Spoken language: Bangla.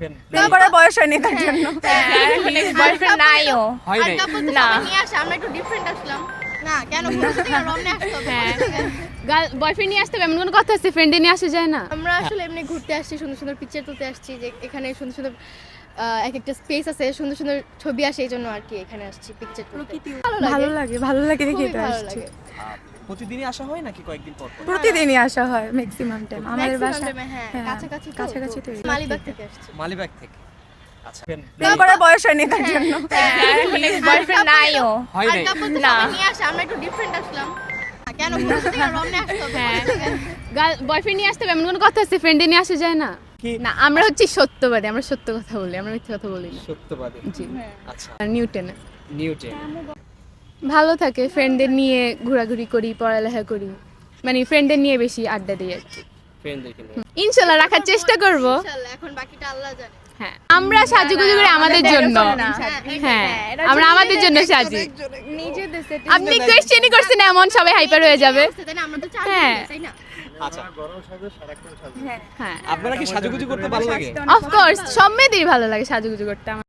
প্রেম করার বয়স হয়নি তার জন্য বয়ফ্রেন্ড নাইও হয় আর নাই কাপড় তো না। নিয়ে আসে আমরা একটু ডিফারেন্ট আসলাম না কেন পুরো থেকে রমনে আসতে হবে হ্যাঁ। পুরো থেকে। গার্ল বয়ফ্রেন্ড নিয়ে আসতে হবে এমন কোনো কথা আছে ফ্রেন্ডে নিয়ে আসা যায় না আমরা আসলে এমনি ঘুরতে আসছি সুন্দর সুন্দর পিকচার তুলতে আসছি যে এখানে সুন্দর সুন্দর এক একটা স্পেস আছে সুন্দর সুন্দর ছবি আসে এই জন্য আর কি এখানে আসছি পিকচার ভালো লাগে ভালো লাগে দেখে ভালো আসছি লাগে প্রতিদিনই আসা হয় নাকি কয়েকদিন পর পর? প্রতিদিনই আসা হয় ম্যাক্সিমাম টাইম আমাদের বাসা হ্যাঁ হ্যাঁ, কাছাকাছি কাছাকাছি তো মালিবাগ থেকে আসছি। মালিবাগ থেকে। আচ্ছা প্রেম করার বয়স হয়নি তার জন্য। বয়ফ্রেন্ড নাইও হয় নাই। না। নিয়ে আসে আমরা একটু ডিফারেন্ট আসলাম। কেন? পুরো থেকে রমনে আসতে হবে হ্যাঁ। পুরো থেকে। গার্ল বয়ফ্রেন্ড নিয়ে আসতে হবে এমন কোনো কথা আছে ফ্রেন্ডে নিয়ে আসা যায় না? না আমরা হচ্ছে সত্যবাদী আমরা সত্য কথা বলি আমরা মিথ্যে কথা বলি না। সত্যবাদী। জি। আচ্ছা। নিউটনে। নিউটন। ভালো থাকে ফ্রেন্ডদের নিয়ে ঘোরাঘুরি করি পড়ালেখা করি। মানে ফ্রেন্ডদের নিয়ে বেশি আড্ডা দিই আর কি। ইনশাল্লাহ রাখার চেষ্টা করব। এখন বাকিটা আল্লাহ জানে। হ্যাঁ আমরা সাজুগুজু করে আমাদের জন্য। হ্যাঁ আমরা আমাদের জন্য সাজি। আপনি কোয়েশ্চেনই করছেন এমন সবাই হাইপার হয়ে যাবে। হ্যাঁ। আচ্ছা। হ্যাঁ। আপনারা কি সাজুগুজু করতে ভালো লাগে? অফকোর্স সব মেয়েদেরই ভালো লাগে সাজুগুজু করতে আমার